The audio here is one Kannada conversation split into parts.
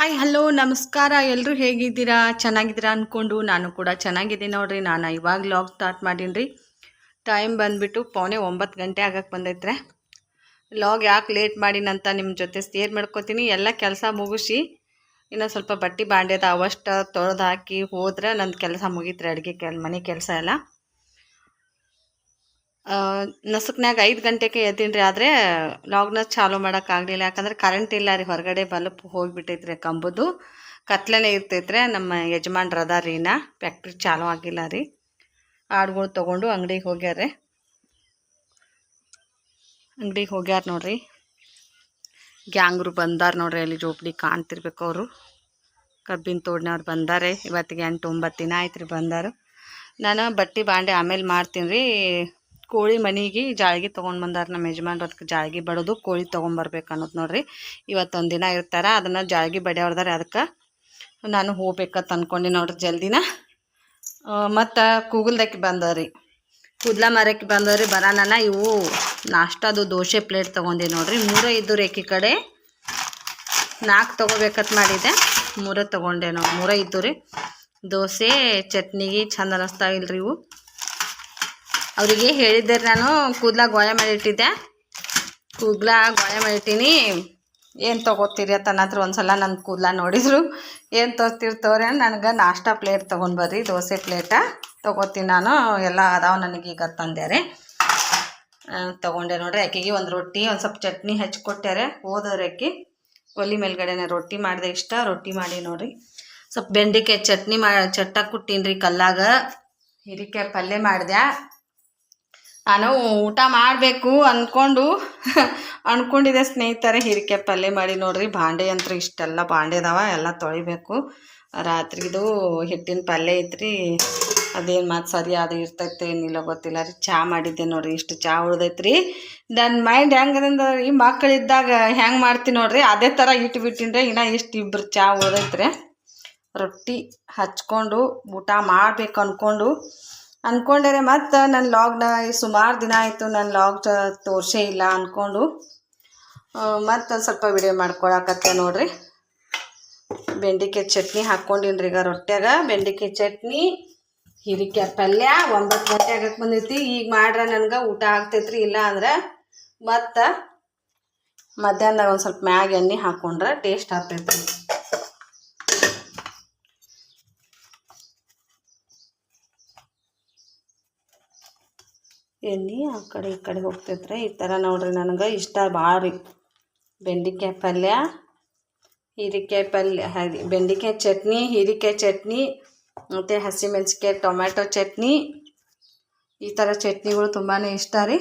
ಹಾಯ್ ಹಲೋ ನಮಸ್ಕಾರ. ಎಲ್ಲರೂ ಹೇಗಿದ್ದೀರಾ? ಚೆನ್ನಾಗಿದ್ದೀರಾ ಅಂದ್ಕೊಂಡು ನಾನು ಕೂಡ ಚೆನ್ನಾಗಿದ್ದೀನಿ ನೋಡ್ರಿ. ನಾನು ಇವಾಗ ಲಾಗ್ ಸ್ಟಾರ್ಟ್ ಮಾಡೀನಿ ರೀ ಟೈಮ್ ಬಂದುಬಿಟ್ಟು ಪೌನೆ ಒಂಬತ್ತು ಗಂಟೆ ಆಗಕ್ಕೆ ಬಂದೈತ್ರೆ. ಲಾಗ್ ಯಾಕೆ ಲೇಟ್ ಮಾಡಿನಂತ ನಿಮ್ಮ ಜೊತೆ ಸೇರ್ ಮಾಡ್ಕೊತೀನಿ. ಎಲ್ಲ ಕೆಲಸ ಮುಗಿಸಿ, ಇನ್ನು ಸ್ವಲ್ಪ ಬಟ್ಟೆ ಬಾಂಡೆದ ಅವಷ್ಟು ತೊಳೆದು ಹಾಕಿ ಹೋದ್ರೆ ನನ್ನ ಕೆಲಸ ಮುಗೀತ್ರಿ. ಅಡುಗೆ ಕೆಲ್, ಮನೆ ಕೆಲಸ ಎಲ್ಲ. ನಸಕ್ನಾಗ ಐದು ಗಂಟೆಗೆ ಎದ್ದೀನಿ ಆದರೆ ಲಾಗ್ನ ಚಾಲೂ ಮಾಡೋಕ್ಕಾಗಲಿಲ್ಲ. ಯಾಕಂದ್ರೆ ಕರೆಂಟ್ ಇಲ್ಲ ರೀ, ಹೊರಗಡೆ ಬಲ್ಪ್ ಹೋಗಿಬಿಟ್ಟೈತ್ರಿ ಕಂಬುದು. ಕತ್ಲೇ ಇರ್ತೈತ್ರೆ, ನಮ್ಮ ಯಜಮಾನ್ರು ಅದಾರ ರೀ ಫ್ಯಾಕ್ಟ್ರಿ ಚಾಲೂ ಆಗಿಲ್ಲ ರೀ. ಆಡುಗಳು ತೊಗೊಂಡು ಅಂಗಡಿಗೆ ಹೋಗ್ಯಾರ ಅಂಗಡಿಗೆ ಹೋಗ್ಯಾರ ನೋಡ್ರಿ. ಗ್ಯಾಂಗ್ರು ಬಂದಾರ ನೋಡ್ರಿ, ಅಲ್ಲಿ ಜೋಪಡಿ ಕಾಣ್ತಿರ್ಬೇಕು ಅವರು. ಕಬ್ಬಿನ ತೋಡ್ನವ್ರು ಬಂದಾರೆ. ಇವತ್ತಿಗೆ ಎಂಟು ಒಂಬತ್ತು ದಿನ ಆಯ್ತು ರೀ ಬಂದಾರು. ನಾನು ಬಟ್ಟೆ ಬಾಂಡೆ ಆಮೇಲೆ ಮಾಡ್ತೀನಿ ರೀ. ಕೋಳಿ ಮನೆಗೆ ಜಾಳ್ಗಿ ತೊಗೊಂಡು ಬಂದಾರ ನಮ್ಮ ಯಜಮಾನ್ರು ಅದಕ್ಕೆ ಜಾಳ್ಗಿ ಬಡೋದು ಕೋಳಿ ತೊಗೊಂಬರ್ಬೇಕು ಅನ್ನೋದು ನೋಡ್ರಿ. ಇವತ್ತೊಂದು ದಿನ ಇರ್ತಾರ, ಅದನ್ನು ಜಾಳ್ಗಿ ಬಡಿಯವ್ರದಾರೆ ಅದಕ್ಕೆ ನಾನು ಹೋಗ್ಬೇಕಂತ ಅನ್ಕೊಂಡೆ ನೋಡ್ರಿ ಜಲ್ದಿನ. ಮತ್ತು ಕೂಗಲ್ದಕ್ಕೆ ಬಂದವ್ರಿ. ಕೂದಲ ಮರಕ್ಕೆ ಬಂದವ್ರಿ ಬರಾನ ಇವು ನಾಷ್ಟದು ದೋಸೆ ಪ್ಲೇಟ್ ತೊಗೊಂಡೆ ನೋಡ್ರಿ. ಮೂರೇ ಇದ್ದು ರೇಖಿ ಕಡೆ ನಾಲ್ಕು ತೊಗೋಬೇಕಂತ ಮಾಡಿದೆ ಮೂರೇ ತೊಗೊಂಡೆ ನಾವು ಮೂರೇ ಇದ್ದು ರೀ. ದೋಸೆ, ಚಟ್ನಿಗೆ ಚಂದ ಅನ್ನಿಸ್ತಾ ಇಲ್ರಿ ಇವು. ಅವರಿಗೆ ಹೇಳಿದ್ದೆ ನಾನು, ಕೂದಲ ಮಾಡಿ ಮಾಡಿಟ್ಟಿದ್ದೆ ಕೂದಲ ಗೋಯ ಮಾಡಿಟ್ಟೀನಿ ಏನು ತೊಗೋತೀರಿ ಅಂತ ಹತ್ರ ಒಂದು ಸಲ ನನ್ನ ಕೂದಲ ನೋಡಿದ್ರು. ಏನು ತೋರ್ತಿರ್ತವ್ರೆ ನನಗೆ ನಾಷ್ಟ ಪ್ಲೇಟ್ ತೊಗೊಂಡು ಬರ್ರಿ, ದೋಸೆ ಪ್ಲೇಟ ತೊಗೋತೀನಿ ನಾನು. ಎಲ್ಲ ಅದಾವ ನನಗೆ ಈಗ ತಂದ್ಯಾರೆ. ತೊಗೊಂಡೆ ನೋಡ್ರಿ ಆಕೆಗೆ ಒಂದು ರೊಟ್ಟಿ, ಒಂದು ಸ್ವಲ್ಪ ಚಟ್ನಿ ಹಚ್ಕೊಟ್ಟಾರೆ ಹೋದವ್ರೆ ಆಕೆ ಒಲಿ ಮೇಲ್ಗಡೆನೆ ರೊಟ್ಟಿ ಮಾಡಿದೆ ಇಷ್ಟ. ರೊಟ್ಟಿ ಮಾಡಿ ನೋಡ್ರಿ. ಸ್ವಲ್ಪ ಬೆಂಡೆಕಾಯಿ ಚಟ್ನಿ ಮಾ, ಚಟ್ಟ ಕುಟ್ಟೀನಿ ರೀ ಕಲ್ಲಾಗ. ಹಿರಿಕಾಯಿ ಪಲ್ಯ ಮಾಡಿದೆ ನಾನು ಊಟ ಮಾಡಬೇಕು ಅಂದ್ಕೊಂಡು ಅಂದ್ಕೊಂಡಿದ್ದೆ ಸ್ನೇಹಿತರೆ, ಹಿರಿಕೆ ಪಲ್ಯ ಮಾಡಿ ನೋಡ್ರಿ ಬಾಂಡೆ ಅಂತೂ ಇಷ್ಟೆಲ್ಲ ಬಾಂಡೆ ಅದಾವ, ಎಲ್ಲ ತೊಳಿಬೇಕು. ರಾತ್ರಿದು ಹಿಟ್ಟಿನ ಪಲ್ಯ ಐತ್ರಿ, ಅದೇನು ಮಾತು ಸರಿ ಅದು ಇರ್ತೈತೆ ಏನಿಲ್ಲ ಗೊತ್ತಿಲ್ಲ ರೀ. ಚಹಾ ಮಾಡಿದ್ದೆ ನೋಡ್ರಿ, ಇಷ್ಟು ಚಹಾ ಉಳ್ದೈತ್ರಿ. ನನ್ನ ಮೈಂಡ್ ಹೆಂಗದಂದ್ರೆ ಈ ಮಕ್ಕಳಿದ್ದಾಗ ಹೆಂಗೆ ಮಾಡ್ತೀನಿ ನೋಡ್ರಿ, ಅದೇ ಥರ ಇಟ್ಟು ಬಿಟ್ಟಿನ್ರಿ ಇನ್ನೂ ಇಷ್ಟು ಇಬ್ಬರು ಚಹಾ ಉಳ್ದೈತ್ರಿ. ರೊಟ್ಟಿ ಹಚ್ಕೊಂಡು, ಊಟ ಮಾಡ್ಬೇಕು ಅಂದ್ಕೊಂಡು ಅಂದ್ಕೊಂಡರೆ ಮತ್ತು ನನ್ನ ಲಾಗ್ನ ಸುಮಾರು ದಿನ ಆಯಿತು ನನ್ನ ಲಾಗ್ ತೋರಿಸೇ ಇಲ್ಲ ಅಂದ್ಕೊಂಡು ಮತ್ತು ಸ್ವಲ್ಪ ವಿಡಿಯೋ ಮಾಡ್ಕೊಳಕತ್ತೆ ನೋಡ್ರಿ. ಬೆಂಡಿಕಾಯಿ ಚಟ್ನಿ ಹಾಕ್ಕೊಂಡಿನ್ರಿ ಈಗ ರೊಟ್ಯಾಗ ಬೆಂಡಿಕಾಯಿ ಚಟ್ನಿ ಹೀರಿಕಾಯಿ ಪಲ್ಯ ಒಂಬತ್ತು ಗಂಟೆ ಆಗಕ್ಕೆ ಬಂದೈತಿ. ಈಗ ಮಾಡ್ರೆ ನನಗೆ ಊಟ ಆಗ್ತೈತ್ರಿ, ಇಲ್ಲ ಅಂದ್ರೆ ಮತ್ತು ಮಧ್ಯಾಹ್ನದಾಗ ಒಂದು ಸ್ವಲ್ಪ ಮ್ಯಾಗ ಎಣ್ಣೆ ಹಾಕ್ಕೊಂಡ್ರೆ ಟೇಸ್ಟ್ ಆಗ್ತೈತ್ರಿ. ಎಣ್ಣೆ ಆ ಕಡೆ ಈ ಕಡೆ ಹೋಗ್ತೈತ್ರಿ ಈ ಥರ ನೋಡ್ರಿ ನನಗೆ ಇಷ್ಟ ಭಾಳ ರೀ ಬೆಂಡೆಕಾಯಿ ಪಲ್ಯ, ಹೀರಿಕಾಯಿ ಪಲ್ಯ ಬೆಂಡೆಕಾಯಿ ಚಟ್ನಿ, ಹೀರೆಕಾಯಿ ಚಟ್ನಿ, ಮತ್ತು ಹಸಿಮೆಣ್ಸಿಕಾಯಿ ಟೊಮ್ಯಾಟೊ ಚಟ್ನಿ. ಈ ಥರ ಚಟ್ನಿಗಳು ತುಂಬಾ ಇಷ್ಟ ರೀ.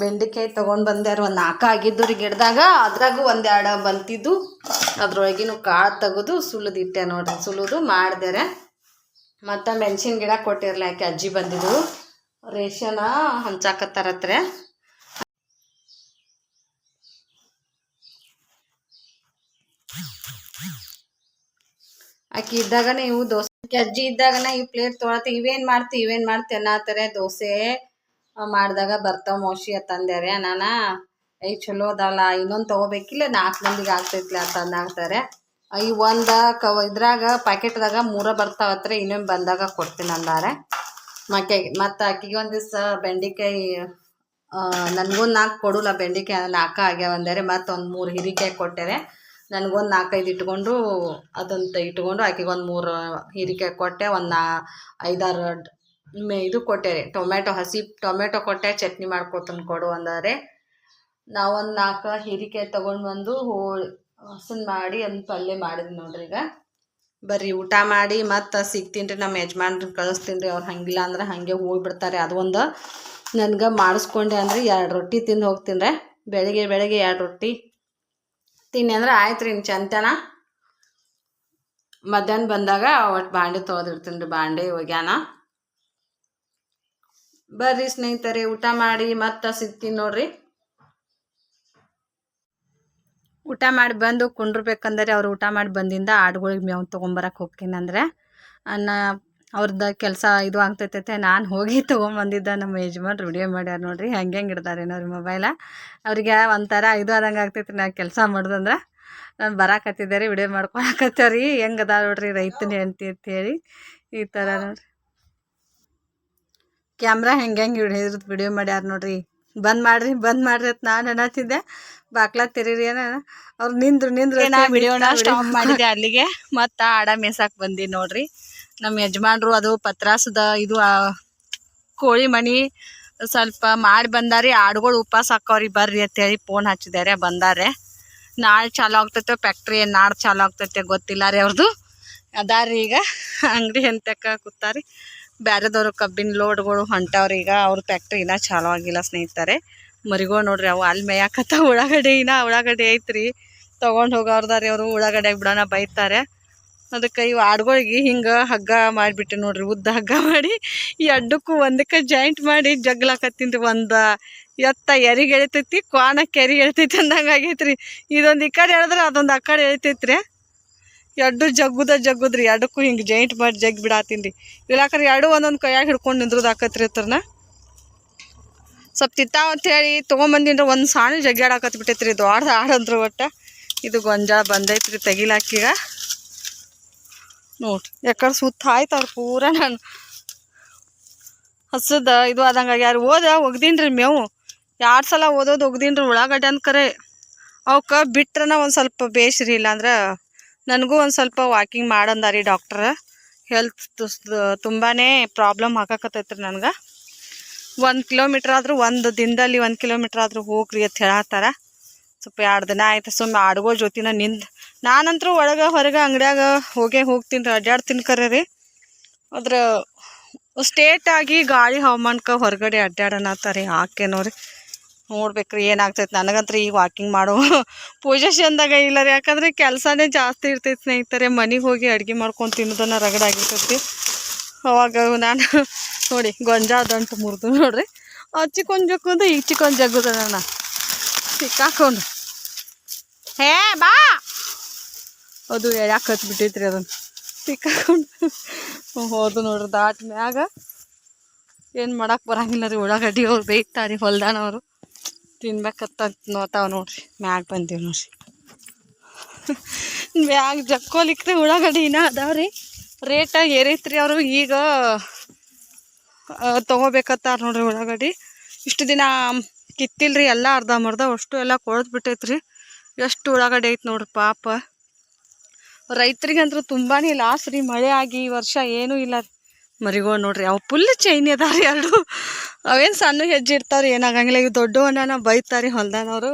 ಬೆಂಡೆಕಾಯಿ ತೊಗೊಂಡು ಬಂದ್ಯಾರ ಒಂದು ನಾಲ್ಕು ಆಗಿದ್ದು ರೀ ಗಿಡದಾಗ. ಅದ್ರಾಗೂ ಒಂದೆರಡು ಬಂತಿದ್ದು. ಅದ್ರೊಳಗಿನ ಕಾಳು ತೆಗೆದು ಸುಲಿದಿಟ್ಟೆ ನೋಡ್ರಿ. ಸುಲಿದು ಮಾಡ್ದಾರೆ ಮತ್ತು ಮೆಣಸಿನ ಗಿಡ ಕೊಟ್ಟಿರಲಿ ಯಾಕೆ ಅಜ್ಜಿ ಬಂದಿದ್ದು ರೇಷನ ಹಂಚಾಕತ್ತಾರತ್ರೆ ಆಕಿ ಇದ್ದಾಗನೇ ಇವು ದೋಸೆ. ಅಜ್ಜಿ ಇದ್ದಾಗನ ಈ ಪ್ಲೇಟ್ ತೊಳತಿ, ಇವೇನ್ ಮಾಡ್ತಿ ಇವೇನ್ ಮಾಡ್ತಿ ಅನ್ನತ್ತಾರೆ ದೋಸೆ. ಮಾಡಿದಾಗ ಬರ್ತಾವ ಮೋಶಿ ಅತ್ತಂದ್ಯಾರ ನಾನ ಐ ಚಲೋ ಅದಲ್ಲ ಇನ್ನೊಂದು ತಗೋಬೇಕಿಲ್ಲ ನಾಲ್ಕು ಮಂದಿಗೆ ಆಗ್ತೈತ್ಲ ಅಂತ ಅಂದಾಗ್ತಾರೆ. ಈ ಒಂದು ಕ ಇದ್ರಾಗ ಪ್ಯಾಕೆಟ್ದಾಗ ಮೂರ ಬರ್ತಾವತ್ರ ಇನ್ನೊಂದ್ ಬಂದಾಗ ಕೊಡ್ತೀನಿ ಅಂದಾರೆ ಮಕ್ಕೆ ಮತ್ತು ಆಕಿಗೆ ಒಂದು ದಿವಸ ಬೆಂಡೆಕಾಯಿ ನನಗೊಂದು ನಾಲ್ಕು ಕೊಡಲ್ಲ ಬೆಂಡೆಕಾಯಿ ನಾಲ್ಕು ಆಗ್ಯಾವ ಅಂದರೆ ಮತ್ತೆ ಒಂದು ಮೂರು ಹೀರಿಕಾಯಿ ಕೊಟ್ಟರೆ ನನಗೊಂದು ನಾಲ್ಕೈದು ಇಟ್ಕೊಂಡು ಅದಂತ ಇಟ್ಕೊಂಡು ಆಕೆಗೆ ಒಂದು ಮೂರು ಹೀರಿಕಾಯಿ ಕೊಟ್ಟೆ, ಒಂದು ನಾ, ಐದಾರು ಮೇ ಇದು ಕೊಟ್ಟೆರಿ ಟೊಮೆಟೊ ಹಸಿ ಟೊಮೆಟೊ ಕೊಟ್ಟೆ, ಚಟ್ನಿ ಮಾಡ್ಕೊತಂದು ಕೊಡು ಅಂದರೆ. ನಾವೊಂದು ನಾಲ್ಕು ಹೀರಿಕಾಯಿ ತೊಗೊಂಡು ಬಂದು ಹೋ, ಹಸನ್ ಮಾಡಿ ಒಂದು ಪಲ್ಯ ಮಾಡಿದ್ವಿ ನೋಡ್ರಿ ಈಗ ಬರ್ರಿ, ಊಟ ಮಾಡಿ ಮತ್ತೆ ಸಿಗ್ತೀನಿ ರೀ ನಮ್ಮ ಯಜಮಾನ್ರಿಗೆ ಕಳಿಸ್ತೀನಿ ರೀ, ಅವ್ರು ಹಂಗಿಲ್ಲ ಅಂದ್ರೆ ಹಾಗೆ ಹೋಗ್ಬಿಡ್ತಾರೆ. ಅದು ಒಂದು ನನ್ಗೆ ಮಾಡಿಸ್ಕೊಂಡೆ ಅಂದ್ರೆ ಎರಡು ರೊಟ್ಟಿ ತಿಂದು ಹೋಗ್ತೀನಿ ರೀ. ಬೆಳಿಗ್ಗೆ ಬೆಳಗ್ಗೆ ಎರಡು ರೊಟ್ಟಿ ತಿನ್ನಿ ಅಂದ್ರೆ ಆಯ್ತು ರೀ ಚಂತನ. ಮಧ್ಯಾಹ್ನ ಬಂದಾಗ ಒಟ್ಟು ಬಾಂಡೆ ತೊಳೆದಿರ್ತೀನಿ ರೀ, ಬಾಂಡೆ ಒಗ್ಯಾನ. ಬರ್ರಿ ಸ್ನೇಹಿತರೆ, ಊಟ ಮಾಡಿ ಮತ್ತೆ ಸಿಗ್ತೀನಿ ನೋಡ್ರಿ. ಊಟ ಮಾಡಿ ಬಂದು ಕುಂಡ್ರಬೇಕಂದ್ರೆ ಅವ್ರು ಊಟ ಮಾಡಿ ಬಂದಿಂದ ಆಡುಗಳಿಗೆ ಮೇವು ತೊಗೊಂಬರಕ್ಕೆ ಹೋಗ್ತೀನಂದ್ರೆ ಅನ್ನ ಅವ್ರದ್ದು ಕೆಲಸ ಇದು ಆಗ್ತೈತೈತೆ, ನಾನು ಹೋಗಿ ತೊಗೊಂಬಂದಿದ್ದೆ ನಮ್ಮ ಯಜಮಾನ್ರು ವಿಡಿಯೋ ಮಾಡ್ಯಾರ ನೋಡ್ರಿ, ಹೆಂಗೆ ಹೆಂಗೆ ಇಡ್ತಾರೆ ಅವ್ರ ಮೊಬೈಲ ಅವ್ರಿಗೆ ಒಂಥರ ಇದು ಆದಂಗೆ ಆಗ್ತೈತಿ ನಾ ಕೆಲಸ ಮಾಡ್ದಂದ್ರೆ. ನಾನು ಬರಾಕತ್ತಿದ್ದೆ ರೀ ವಿಡಿಯೋ ಮಾಡ್ಕೊಳಕತ್ತಾರಿ ಹೆಂಗೆ ಅದ ನೋಡ್ರಿ ರೈತನ ಹೆಂಡ್ತಿ ಅಂತೇಳಿ ಈ ಥರ ನೋಡ್ರಿ. ಕ್ಯಾಮ್ರಾ ಹೆಂಗೆ ಹೆಂಗೆ ಹಿಡಿದ್ರದ್ದು ವಿಡಿಯೋ ಮಾಡ್ಯಾರ ನೋಡ್ರಿ. ಬಂದ್ ಮಾಡ್ರಿ ಬಂದ್ ಮಾಡ್ರಿ ಅಂತ ನಾನು ಅನ್ನತ್ತಿದ್ದೆ ಬಾಕ್ಲ ತೆರೀರಿ ಏನ? ಅವ್ರು ನಿಂದ್ರು ನಿಂದ್ರು ನಾ ವಿಡಿಯೋನ ಸ್ಟಾಪ್ ಮಾಡಿದೆ ಅಲ್ಲಿಗೆ. ಮತ್ತ ಆಡ ಮೇಸಾಕ್ ಬಂದಿ ನೋಡ್ರಿ. ನಮ್ಮ ಯಜಮಾನ್ರು ಅದು ಪತ್ರಾಸದ ಇದು ಆ, ಕೋಳಿ ಮಣಿ ಸ್ವಲ್ಪ ಮಾಡಿ ಬಂದಾರಿ. ಆಡುಗಳು ಉಪವಾಸ ಹಾಕೋರಿ ಬರ್ರಿ ಅಂತೇಳಿ ಫೋನ್ ಹಚ್ಚಿದ್ದಾರೆ ಬಂದಾರೆ. ನಾಳೆ ಚಾಲು ಆಗ್ತೈತೆ ಫ್ಯಾಕ್ಟ್ರಿ ನಾಳೆ ಚಾಲು ಆಗ್ತೈತೆ ಗೊತ್ತಿಲ್ಲ ರೀ ಅವ್ರದ್ದು ಅದಾರಿ ಈಗ. ಅಂಗಡಿ ಎಂತಕ್ಕ ಕೂತಾರಿ. ಬ್ಯಾರೆದವ್ರು ಕಬ್ಬಿನ ಲೋಡ್ಗಳು ಹೊಂಟವ್ರು ಈಗ ಅವ್ರ ಫ್ಯಾಕ್ಟ್ರಿ ಇನ್ನೂ ಚಾಲೋ ಆಗಿಲ್ಲ ಸ್ನೇಹಿತರೆ. ಮರಿಗೋ ನೋಡ್ರಿ ಅವು ಅಲ್ಲಿ ಮೇಯಾಕತ್ತ ಉಳ್ಳಾಗಡ್ಡೆ ಇನ್ನ ಉಳ್ಳಾಗಡ್ಡೆ ಐತ್ರಿ. ತೊಗೊಂಡು ಹೋಗೋರ್ದಾರಿ ಅವರು ಉಳ್ಳಾಗಡ್ಡೆಗೆ ಬಿಡೋಣ ಬೈತಾರೆ. ಅದಕ್ಕೆ ಇವು ಆಡ್ಗಳಿಗೆ ಹಿಂಗೆ ಹಗ್ಗ ಮಾಡಿಬಿಟ್ಟು ನೋಡ್ರಿ, ಉದ್ದ ಹಗ್ಗ ಮಾಡಿ ಈ ಅಡ್ಡಕ್ಕೂ ಒಂದಕ್ಕೆ ಜಾಯಿಂಟ್ ಮಾಡಿ ಜಗ್ಲಾಕತ್ತೀನಿ ರೀ ಒಂದು ಎತ್ತ ಎರಿಗೆ ಎಳಿತೈತಿ ಕ್ವಾನಕ್ಕೆ ಎರಿಗೆ ಎಳಿತೈತಿ ಅಂದಂಗೆ ಆಗೈತ್ರಿ. ಇದೊಂದು ಈ ಕಡೆ ಹೇಳಿದ್ರೆ ಅದೊಂದು ಆ ಕಡೆ ಎಳಿತೈತ್ರಿ. ಎರಡು ಜಗ್ಗುದ ಜಗ್ಗುದ್ರಿ, ಎರಡಕ್ಕೂ ಹಿಂಗೆ ಜಾಯಿಂಟ್ ಮಾಡಿ ಜಗ್ ಬಿಡಾತೀನಿ ರೀ ಇಲ್ಲಾಕ್ರೆ ಎರಡು ಒಂದೊಂದು ಕೈಯಾಗ ಹಿಡ್ಕೊಂಡು ನಿಂದ್ರದು ಆಕತ್ರಿ ಹತ್ರನ ಸ್ವಲ್ಪ ತಿತ್ತಾವ ಅಂತ ಹೇಳಿ ತೊಗೊಂಬಂದಿನ್ರಿ ಒಂದು ಸಾಣಿ ಜಗ್ಗಾಡಾಕತ್ ಬಿಟ್ಟೈತ್ರಿ ದೊಡ್ಡ ಆಡಂದ್ರು ಒಟ್ಟು. ಇದು ಗೊಂಜಾಳ ಬಂದೈತ್ರಿ ತೆಗಿಲಾಕೀಗ. ನೋಡ್ರಿ ಯಾಕಡೆ ಸುತ್ತ ಆಯ್ತವ್ರು ಪೂರ ನಾನು. ಹಸದ ಇದು ಆದಂಗೆ ಯಾರು ಓದ ಒಗ್ದೀನಿ ರೀ ಮೇವು. ಎರಡು ಸಲ ಓದೋದು ಒಗ್ದೀನಿ ರೀ ಉಳ್ಳಾಗಡ್ಡೆ ಅಂತ ಕರೆ. ಅವಕ್ಕೆ ಬಿಟ್ರನ ಒಂದು ಸ್ವಲ್ಪ ಬೇಸ್ರಿ ಇಲ್ಲಾಂದ್ರೆ ನನಗೂ ಒಂದು ಸ್ವಲ್ಪ ವಾಕಿಂಗ್ ಮಾಡಂದಾರಿ ಡಾಕ್ಟ್ರ ಹೆಲ್ತ್ ತುಂಬಾ ಪ್ರಾಬ್ಲಮ್ ಆಗಾಕತ್ತೈತ್ರಿ ನನಗೆ. ಒಂದು ಕಿಲೋಮೀಟ್ರ್ ಆದರೂ, ಒಂದು ದಿನದಲ್ಲಿ ಒಂದು ಕಿಲೋಮೀಟ್ರ್ ಆದರೂ ಹೋಗ್ರಿ ಅಂತ ಹೇಳತ್ತಾರ. ಸ್ವಲ್ಪ ಎರಡು ದಿನ ಆಯ್ತು ಸುಮ್ಮನೆ ಆಡುಗಳ ಜೊತಿನ ನಿಂದು. ನಾನಂತರೂ ಒಳಗೆ ಹೊರಗೆ ಅಂಗಡಿಯಾಗ ಹೋಗೇ ಹೋಗ್ತೀನಿ ರೀ ಅಡ್ಡಾಡ್ತೀನಿ ಕರೆ ರೀ. ಅದ್ರ ಸ್ಟೇಟಾಗಿ ಗಾಳಿ ಹವಾಮಾನಕ್ಕೆ ಹೊರಗಡೆ ಅಡ್ಡಾಡನತ್ತಾರೆ ಯಾಕೆ ನೋಡ್ಬೇಕ್ರಿ ಏನಾಗ್ತೈತೆ. ನನಗಂತೂ ಈಗ ವಾಕಿಂಗ್ ಮಾಡೋ ಪೊಸಿಷನ್ದಾಗ ಇಲ್ಲ ರೀ. ಯಾಕಂದ್ರೆ ಕೆಲಸನೇ ಜಾಸ್ತಿ ಇರ್ತೈತೆ ಸ್ನೇಹಿತರೆ. ಮನೆಗೆ ಹೋಗಿ ಅಡುಗೆ ಮಾಡ್ಕೊಂಡು ತಿನ್ನೋದನ್ನ ರಗಡಾಗಿರ್ತೈತಿ ಅವಾಗ ನಾನು ನೋಡಿ ಗೊಂಜಾದಂಟು ಮುರಿದು ನೋಡ್ರಿ. ಚಿಕ್ಕೊಂದು ಜಗ್ಗುದು ಈಗ ಚಿಕ್ಕೊಂದು ಜಗ್ಗುದ ನಾನು ಸಿಕ್ಕಾಕೊಂಡು. ಹೇ, ಬಾ! ಅದು ಎಳ್ಯಾಕ ಹತ್ಬಿಟ್ಟೈತ್ರಿ ಅದನ್ನು ಸಿಕ್ಕಾಕೊಂಡು. ಹೋದು ನೋಡ್ರಿ ದಾಟ್ ಮ್ಯಾಗ ಏನು ಮಾಡಕ್ಕೆ ಬರಂಗಿಲ್ಲ ರೀ. ಉಳ್ಳಾಗಡ್ಡಿ ಅವ್ರು ಬೇಯ್ತಾರೆ ಹೊಲ್ದಾನವರು. ತಿನ್ಬೇಕತ್ತ ನೋತಾವ ನೋಡ್ರಿ. ಮ್ಯಾಗ ಬಂದೀವಿ ನೋಡ್ರಿ. ಮ್ಯಾಗ ಜಕ್ಕೋಲಿಕ್ರಿ ಉಳ್ಳಾಗಡ್ಡಿ ಇನ್ನ ಅದಾವ್ರಿ. ರೇಟ ಏರೈತ್ರಿ ಅವರು. ಈಗ ತೊಗೋಬೇಕತ್ತಾರ ನೋಡ್ರಿ ಉಳ್ಳಾಗಡ್ಡಿ. ಇಷ್ಟು ದಿನ ಕಿತ್ತಿಲ್ರಿ, ಎಲ್ಲ ಅರ್ಧಂಬರ್ಧ ಅಷ್ಟು ಎಲ್ಲ ಕೊಳ್ದು ಬಿಟ್ಟೈತ್ರಿ. ಎಷ್ಟು ಉಳ್ಳಾಗಡ್ಡಿ ಐತೆ ನೋಡ್ರಿ ಪಾಪ. ರೈತರಿಗಂತೂ ತುಂಬಾ ಲಾಸ್ ರೀ ಮಳೆ ಆಗಿ ಈ ವರ್ಷ ಏನೂ ಇಲ್ಲ ಮರಿಗೋ ನೋಡ್ರಿ, ಅವು ಫುಲ್ ಚೈನ್ ರೀ ಎರಡು. ಅವೇನು ಸಣ್ಣ ಹೆಜ್ಜೆ ಇರ್ತಾವ್ರಿ ಏನಾಗಂಗಿಲ್ಲ ಈಗ ದೊಡ್ಡವನ್ನ ಬೈತಾರೆ ಹೊಲ್ದಾನವರು.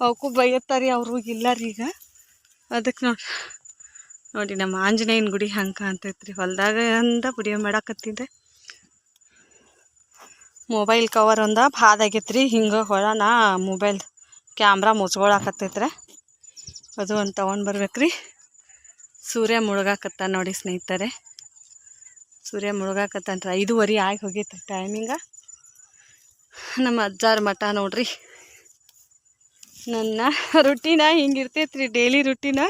ಅವಕ್ಕೂ ಬೈಯತ್ತಾರಿ, ಅವರು ಇಲ್ಲ ರೀ ಈಗ. ಅದಕ್ಕೆ ನೋಡ್ರಿ ನೋಡಿ ನಮ್ಮ ಆಂಜನೇಯನ ಗುಡಿ ಹಂಗೆ ಕಾಣ್ತೈತ್ರಿ. ಹೊಲ್ದಾಗ ಅಂದ ವಿಡಿಯೋ ಮಾಡಾಕತ್ತಿದ್ದೆ. ಮೊಬೈಲ್ ಕವರ್ ಒಂದ ಭಾದಾಗೈತ್ರಿ ಹಿಂಗೆ ಹೊಳನ ಮೊಬೈಲ್ ಕ್ಯಾಮ್ರಾ ಮುಚ್ಕೊಳಕತ್ತೈತ್ರಿ. ಅದು ಒಂದು ತೊಗೊಂಡು ಬರ್ಬೇಕ್ರಿ. ಸೂರ್ಯ ಮುಳುಗಾಕತ್ತ ನೋಡಿ ಸ್ನೇಹಿತರೆ. ಸೂರ್ಯ ಮುಳುಗಾಕತ್ತಂತ್ರ ಐದುವರೆ ಆಗಿ ಹೋಗೈತೆ ಟೈಮಿಂಗ ನಮ್ಮ ಅಜ್ಜಾರ ಮಠ ನೋಡ್ರಿ. ನನ್ನ ರುಟೀನ ಹಿಂಗಿರ್ತೈತ್ರಿ ಡೈಲಿ ರುಟೀನ.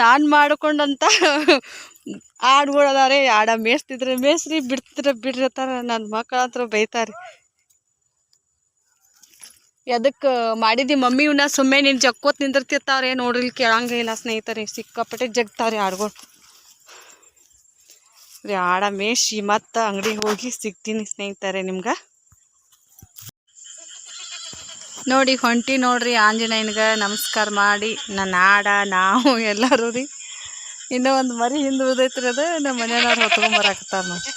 ನಾನು ಮಾಡ್ಕೊಂಡಂತ ಆಡ್ಗೊಳದಾರೆ, ಆಡ ಮೇಯ್ಸ್ತಿದ್ರೆ ಮೇಯ್ಸ್ರಿ ಬಿಡ್ತಿದ್ರೆ ಬಿಡ್ರಿ ಅಂತಾರ ನನ್ನ ಮಕ್ಕಳ ಹತ್ರ ಬೈತಾರೆ. ಎದಕ್ಕೆ ಮಾಡಿದಿ ಮಮ್ಮಿ ಸುಮ್ಮನೆ ನೀನು ಜಕ್ಕೋತ್ ನಿಂದಿರ್ತಿರ್ತಾವ್ರೆ ನೋಡ್ರಿ ಕೇಳಂಗಿಲ್ಲ ಸ್ನೇಹಿತರೆ, ಸಿಕ್ಕಾಪಟ್ಟೆ ಜಗ್ತಾರೆ ಆಡುಗಳು. ಆಡ ಮೇಶಿ ಮತ್ತು ಅಂಗಡಿಗೆ ಹೋಗಿ ಸಿಗ್ತೀನಿ ಸ್ನೇಹಿತರೆ ನಿಮ್ಗೆ. ನೋಡಿ ಹೊಂಟಿ ನೋಡ್ರಿ ಆಂಜನೇಯನ್ಗೆ ನಮಸ್ಕಾರ ಮಾಡಿ ನನ್ನ ಆಡ ನಾವು ಎಲ್ಲರೂ ರೀ. ಇನ್ನೂ ಒಂದು ಮರಿ ಹಿಂದೆ ಉಳ್ದೈತ್ರಿ ಅದು ನಮ್ಮ ಮನೆಯವ್ರು ಹೊತ್ಕೊಂಬರಾಕತ್ತಾರ ನೋಡಿ.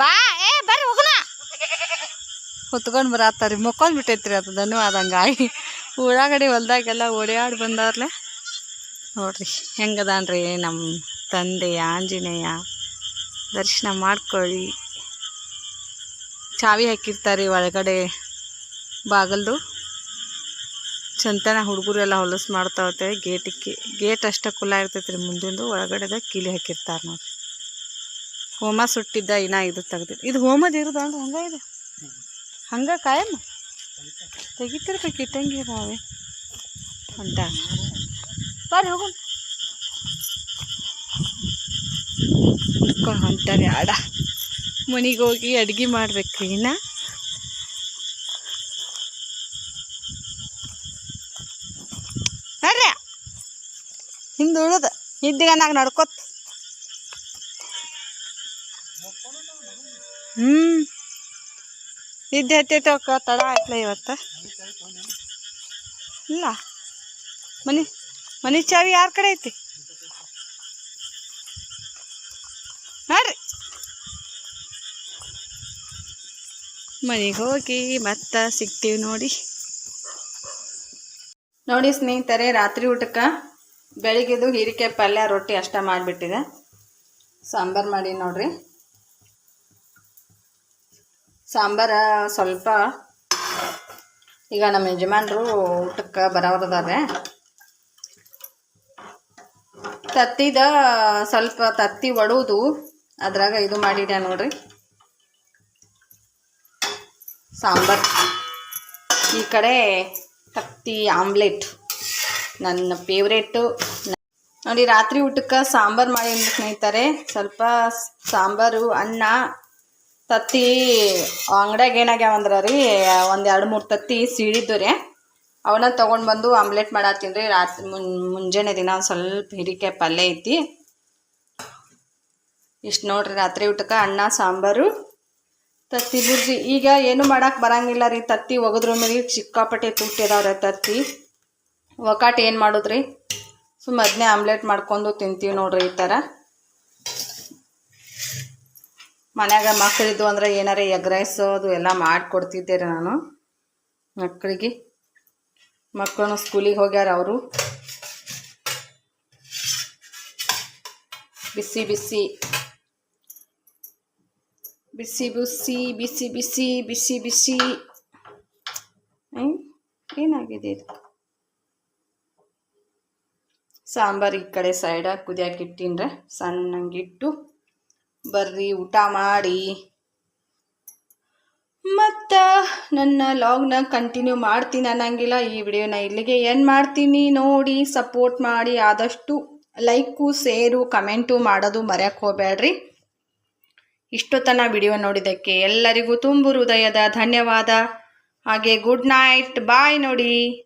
ಬಾ ಏ ಬರ್ರಿ ಹೋಗೋಣ. ಹೊತ್ಕೊಂಡು ಬರತ್ತಾರಿ ಮಕ್ಕೊಂಡ್ ಬಿಟ್ಟೈತ್ರಿ ಅದು ಧನ್ಯವಾದ ಹಂಗಾಗಿ ಉಳ್ಳಾಗಡ್ಡಿ ಹೊಲ್ದಾಗೆಲ್ಲ ಓಡ್ಯಾಡಿ ಬಂದವ್ರಲೆ ನೋಡ್ರಿ ಹೆಂಗದಾನ್ರಿ ನಮ್ಮ ತಂದೆ ಆಂಜನೇಯ, ದರ್ಶನ ಮಾಡ್ಕೊಳ್ಳಿ. ಚಾವಿ ಹಾಕಿರ್ತಾರೆ ಒಳಗಡೆ ಬಾಗಲ್ದು. ಚಂತನ ಹುಡುಗರೆಲ್ಲ ಹೊಲಸು ಮಾಡ್ತಾ ಹೋಗ್ತೇವೆ. ಗೇಟಿಗೆ, ಗೇಟ್ ಅಷ್ಟೇ ಕುಲ ಇರ್ತೈತೆ ರೀ ಮುಂದಿಂದು ಒಳಗಡೆದ ಕೀಲಿ ಹಾಕಿರ್ತಾರೆ ನೋಡ್ರಿ. ಹೋಮ ಸುಟ್ಟಿದ್ದ ಇನ್ನ ಇದು ತೆಗ್ದಿದ್ದು ಇದು ಹೋಮದ ಇರೋದಲ್ರಿ ಹಂಗ ಇದೆ? ಹಂಗ ಕಾಯಮ್ಮ ತೆಗಿತಿರ್ಬೇಕು, ಇಟ್ಟಂಗೆ ಅಂತ ಬರ್ರಿ ಹೋಗೋಣ. ಕರ್ಕೊಂಡು ಹೊಂಟಾರೆ ಆಡ ಮನೆಗೆ ಹೋಗಿ ಅಡುಗೆ ಮಾಡ್ಬೇಕು ಇನ್ನ. ಅರ್ರ ನಿಮ್ದು ಉಳ್ದು ಇದ್ದಿಗನಾಗ ನಡ್ಕೊತ್. ಹ್ಞೂ ಇದ್ದೆ ಹತ್ತೈತೆ ಅಕ್ಕ, ತಡ ಆಯ್ತಲ್ಲ ಇವತ್ತು? ಇಲ್ಲ. ಮನಿ ಮನಿ ಚಾವಿ ಯಾರ ಕಡೆ ಐತಿ? ನೋಡ್ರಿ ಮನೆಗೆ ಹೋಗಿ ಮತ್ತೆ ಸಿಗ್ತೀವಿ ನೋಡಿ. ನೋಡಿ ಸ್ನೇಹಿತರೆ, ರಾತ್ರಿ ಊಟಕ್ಕೆ ಬೆಳಿಗ್ಗೆದು ಹೀರಿಕಾಯಿ ಪಲ್ಯ, ರೊಟ್ಟಿ ಅಷ್ಟ ಮಾಡಿಬಿಟ್ಟಿದೆ. ಸಾಂಬಾರು ಮಾಡಿ ನೋಡ್ರಿ. ಸಾಂಬಾರ ಸ್ವಲ್ಪ ಈಗ ನಮ್ಮ ಯಜಮಾನರು ಊಟಕ್ಕೆ ಬರೋರದಾರೆ ತತ್ತಿದ ಸ್ವಲ್ಪ ತತ್ತಿ ಒಡುವುದು ಅದ್ರಾಗ ಇದು ಮಾಡಿದ್ಯಾ ನೋಡ್ರಿ. ಸಾಂಬಾರ್. ಈ ಕಡೆ ತತ್ತಿ ಆಮ್ಲೆಟ್. ನನ್ನ ಫೇವ್ರೇಟು ನೋಡಿ, ರಾತ್ರಿ ಊಟಕ್ಕೆ ಸಾಂಬಾರು ಮಾಡಿ ಸ್ನೇಹಿತರೆ, ಸ್ವಲ್ಪ ಸಾಂಬಾರು, ಅನ್ನ, ತತ್ತಿ, ಅಂಗಡ್ಯಾಗ ಏನಾಗ್ಯಾವ ಅಂದ್ರೆ ರೀ, ಒಂದು ಎರಡು ಮೂರು ತತ್ತಿ ಸೀಳಿದ್ದು ರೀ. ಅವನ್ನ ತೊಗೊಂಡು ಬಂದು ಆಮ್ಲೆಟ್ ಮಾಡತ್ತೀನಿ ರೀ, ರಾತ್ರಿ ಮುಂಜಾನೆ ದಿನ ಸ್ವಲ್ಪ ಹಿರಿಕಾಯಿ ಪಲ್ಯ ಐತಿ. ಇಷ್ಟು ನೋಡ್ರಿ ರಾತ್ರಿ ಊಟಕ್ಕೆ ಅನ್ನ, ಸಾಂಬಾರು, ತತ್ತಿ ಬುರ್ಜಿ. ಈಗ ಏನು ಮಾಡಕ್ಕೆ ಬರಂಗಿಲ್ಲ ರೀ, ತತ್ತಿ ಒಗದ್ರ ಮೇಲೆ ಸಿಕ್ಕಾಪಟ್ಟೆ ತುಟ್ಟಿದಾವ್ರೆ ತತ್ತಿ. ಒಕಾಟ್ ಏನು ಮಾಡೋದ್ರಿ? ಸುಮ್ಮ ಅದನ್ನೇ ಆಮ್ಲೆಟ್ ಮಾಡ್ಕೊಂಡು ತಿಂತೀವಿ ನೋಡ್ರಿ ಈ ಥರ ಮನ್ಯಾಗ ಮಕ್ಕಳಿದ್ದು ಅಂದ್ರೆ ಏನಾರ ಎಗ್ ರೈಸ್, ಅದು ಎಲ್ಲ ಮಾಡಿಕೊಡ್ತಿದ್ದೆ ರೀ ನಾನು ಮಕ್ಕಳಿಗೆ ಮಕ್ಕಳು ಸ್ಕೂಲಿಗೆ ಹೋಗ್ಯಾರ ಅವರು. ಬಿಸಿ ಬಿಸಿ. ಬಿಸಿ ಬಿಸಿ ಬಿಸಿ ಬಿಸಿ ಬಿಸಿ ಬಿಸಿ. ಏನ್? ಏನಾಗಿದೆ ಇದು? ಸಾಂಬಾರು ಈ ಕಡೆ ಸೈಡಾಗಿ ಕುದಿಯಾಕಿಟ್ಟಿನ್ರೆ ಸಣ್ಣಂಗಿಟ್ಟು ಬರ್ರಿ ಊಟ ಮಾಡಿ. ಮತ್ತು ನನ್ನ ಲಾಗ್ನ ಕಂಟಿನ್ಯೂ ಮಾಡ್ತೀನಿ ಅನ್ನಂಗಿಲ್ಲ, ಈ ವಿಡಿಯೋನ ಇಲ್ಲಿಗೆ ಏನು ಮಾಡ್ತೀನಿ. ನೋಡಿ ಸಪೋರ್ಟ್ ಮಾಡಿ, ಆದಷ್ಟು ಲೈಕು ಸೇರು ಕಮೆಂಟು ಮಾಡೋದು ಮರೆಯಕ್ಕೆ ಹೋಗಬೇಡ್ರಿ ಇಷ್ಟೊತ್ತನ ವಿಡಿಯೋ ನೋಡಿದ್ದಕ್ಕೆ ಎಲ್ಲರಿಗೂ ತುಂಬು ಹೃದಯದ ಧನ್ಯವಾದ. ಹಾಗೆ ಗುಡ್ ನೈಟ್ ಬಾಯ್ ನೋಡಿ.